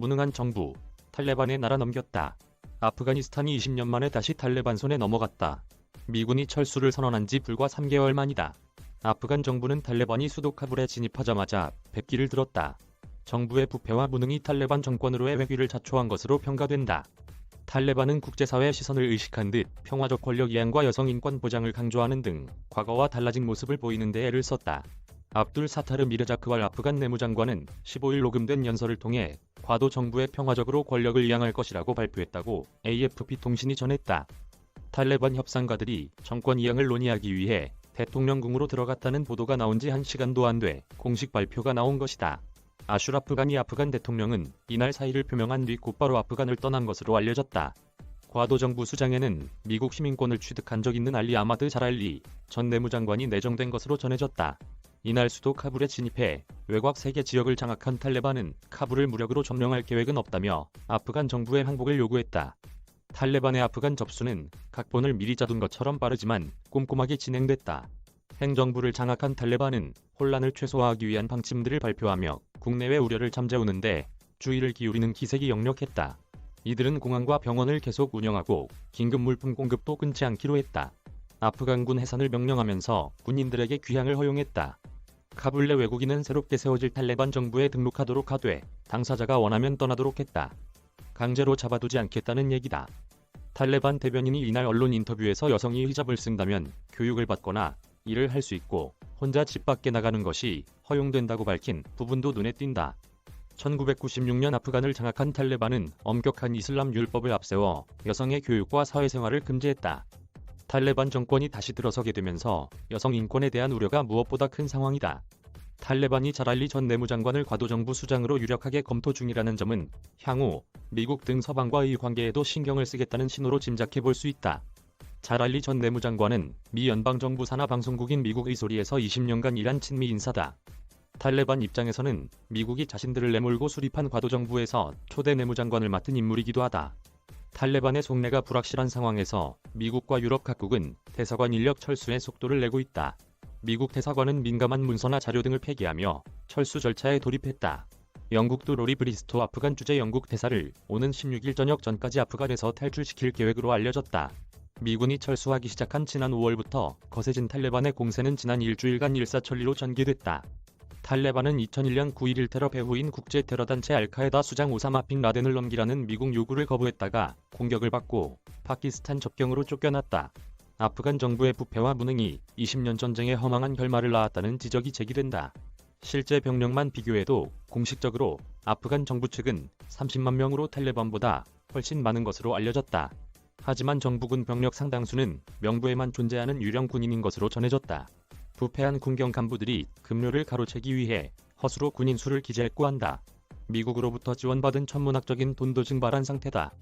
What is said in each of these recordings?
무능한 정부, 탈레반에 날아 넘겼다. 아프가니스탄이 20년 만에 다시 탈레반 손에 넘어갔다. 미군이 철수를 선언한 지 불과 3개월 만이다. 아프간 정부는 탈레반이 수도 카불에 진입하자마자 백기를 들었다. 정부의 부패와 무능이 탈레반 정권으로의 회귀를 자초한 것으로 평가된다. 탈레반은 국제사회의 시선을 의식한 듯 평화적 권력 이양과 여성 인권 보장을 강조하는 등 과거와 달라진 모습을 보이는 데 애를 썼다. 압둘 사타르 미르자크왈 아프간 내무장관은 15일 녹음된 연설을 통해 과도 정부의 평화적으로 권력을 이양할 것이라고 발표했다고 AFP 통신이 전했다. 탈레반 협상가들이 정권 이양을 논의하기 위해 대통령궁으로 들어갔다는 보도가 나온 지한 시간도 안 돼 공식 발표가 나온 것이다. 아슈라프 가니 아프간 대통령은 이날 사의를 표명한 뒤 곧바로 아프간을 떠난 것으로 알려졌다. 과도 정부 수장에는 미국 시민권을 취득한 적 있는 알리 아마드 자랄리 전 내무장관이 내정된 것으로 전해졌다. 이날 수도 카불에 진입해 외곽 세계 지역을 장악한 탈레반은 카불을 무력으로 점령할 계획은 없다며 아프간 정부의 항복을 요구했다. 탈레반의 아프간 접수는 각본을 미리 짜둔 것처럼 빠르지만 꼼꼼하게 진행됐다. 행정부를 장악한 탈레반은 혼란을 최소화하기 위한 방침들을 발표하며 국내외 우려를 잠재우는데 주의를 기울이는 기색이 역력했다. 이들은 공항과 병원을 계속 운영하고 긴급 물품 공급도 끊지 않기로 했다. 아프간군 해산을 명령하면서 군인들에게 귀향을 허용했다. 카불 내 외국인은 새롭게 세워질 탈레반 정부에 등록하도록 하되 당사자가 원하면 떠나도록 했다. 강제로 잡아두지 않겠다는 얘기다. 탈레반 대변인이 이날 언론 인터뷰에서 여성이 히잡을 쓴다면 교육을 받거나 일을 할 수 있고 혼자 집 밖에 나가는 것이 허용된다고 밝힌 부분도 눈에 띈다. 1996년 아프간을 장악한 탈레반은 엄격한 이슬람 율법을 앞세워 여성의 교육과 사회생활을 금지했다. 탈레반 정권이 다시 들어서게 되면서 여성 인권에 대한 우려가 무엇보다 큰 상황이다. 탈레반이 자랄리 전 내무장관을 과도정부 수장으로 유력하게 검토 중이라는 점은 향후 미국 등 서방과의 관계에도 신경을 쓰겠다는 신호로 짐작해 볼 수 있다. 자랄리 전 내무장관은 미 연방정부 산하 방송국인 미국의 소리에서 20년간 일한 친미 인사다. 탈레반 입장에서는 미국이 자신들을 내몰고 수립한 과도정부에서 초대 내무장관을 맡은 인물이기도 하다. 탈레반의 속내가 불확실한 상황에서 미국과 유럽 각국은 대사관 인력 철수에 속도를 내고 있다. 미국 대사관은 민감한 문서나 자료 등을 폐기하며 철수 절차에 돌입했다. 영국도 로리 브리스토 아프간 주재 영국 대사를 오는 16일 저녁 전까지 아프간에서 탈출시킬 계획으로 알려졌다. 미군이 철수하기 시작한 지난 5월부터 거세진 탈레반의 공세는 지난 일주일간 일사천리로 전개됐다. 탈레반은 2001년 9.11 테러 배후인 국제 테러단체 알카에다 수장 오사마 빈 라덴을 넘기라는 미국 요구를 거부했다가 공격을 받고 파키스탄 접경으로 쫓겨났다. 아프간 정부의 부패와 무능이 20년 전쟁의 허망한 결말을 낳았다는 지적이 제기된다. 실제 병력만 비교해도 공식적으로 아프간 정부 측은 30만 명으로 탈레반보다 훨씬 많은 것으로 알려졌다. 하지만 정부군 병력 상당수는 명부에만 존재하는 유령 군인인 것으로 전해졌다. 부패한 군경 간부들이 급료를 가로채기 위해 허수로 군인 수를 기재했고 한다. 미국으로부터 지원받은 천문학적인 돈도 증발한 상태다.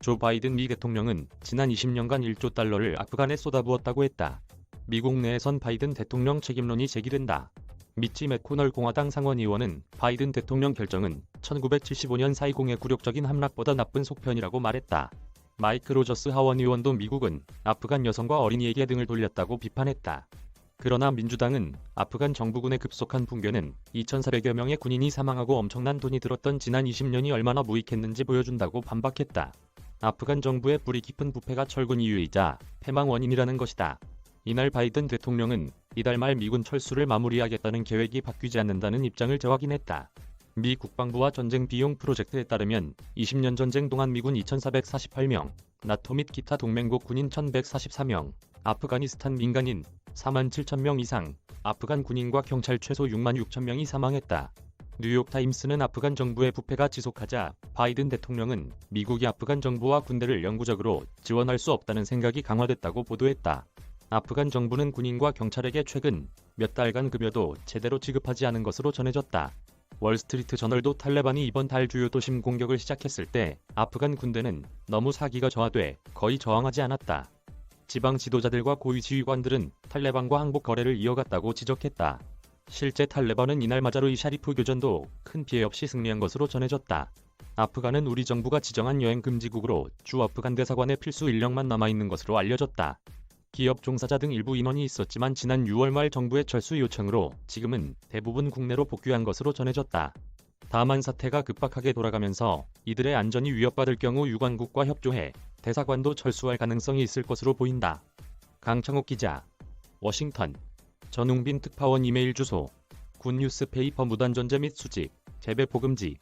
조 바이든 미 대통령은 지난 20년간 1조 달러를 아프간에 쏟아부었다고 했다. 미국 내에선 바이든 대통령 책임론이 제기된다. 미치 맥코널 공화당 상원의원은 바이든 대통령 결정은 1975년 사이공의 굴욕적인 함락보다 나쁜 속편이라고 말했다. 마이크 로저스 하원 의원도 미국은 아프간 여성과 어린이에게 등을 돌렸다고 비판했다. 그러나 민주당은 아프간 정부군의 급속한 붕괴는 2,400여 명의 군인이 사망하고 엄청난 돈이 들었던 지난 20년이 얼마나 무익했는지 보여준다고 반박했다. 아프간 정부의 뿌리 깊은 부패가 철군 이유이자 패망 원인이라는 것이다. 이날 바이든 대통령은 이달 말 미군 철수를 마무리하겠다는 계획이 바뀌지 않는다는 입장을 재확인했다. 미 국방부와 전쟁 비용 프로젝트에 따르면 20년 전쟁 동안 미군 2,448명, 나토 및 기타 동맹국 군인 1,144명, 아프가니스탄 민간인 4만 7천 명 이상, 아프간 군인과 경찰 최소 6만 6천 명이 사망했다. 뉴욕타임스는 아프간 정부의 부패가 지속하자 바이든 대통령은 미국이 아프간 정부와 군대를 영구적으로 지원할 수 없다는 생각이 강화됐다고 보도했다. 아프간 정부는 군인과 경찰에게 최근 몇 달간 급여도 제대로 지급하지 않은 것으로 전해졌다. 월스트리트 저널도 탈레반이 이번 달 주요 도심 공격을 시작했을 때 아프간 군대는 너무 사기가 저하돼 거의 저항하지 않았다. 지방 지도자들과 고위 지휘관들은 탈레반과 항복 거래를 이어갔다고 지적했다. 실제 탈레반은 이날 마자로이 샤리프 교전도 큰 피해 없이 승리한 것으로 전해졌다. 아프간은 우리 정부가 지정한 여행 금지국으로 주 아프간 대사관의 필수 인력만 남아있는 것으로 알려졌다. 기업 종사자 등 일부 인원이 있었지만 지난 6월 말 정부의 철수 요청으로 지금은 대부분 국내로 복귀한 것으로 전해졌다. 다만 사태가 급박하게 돌아가면서 이들의 안전이 위협받을 경우 유관국과 협조해 대사관도 철수할 가능성이 있을 것으로 보인다. 강창욱 기자, 워싱턴. 전웅빈 특파원 이메일 주소 군 뉴스 페이퍼 무단 존재 및 수집, 재배 포 금지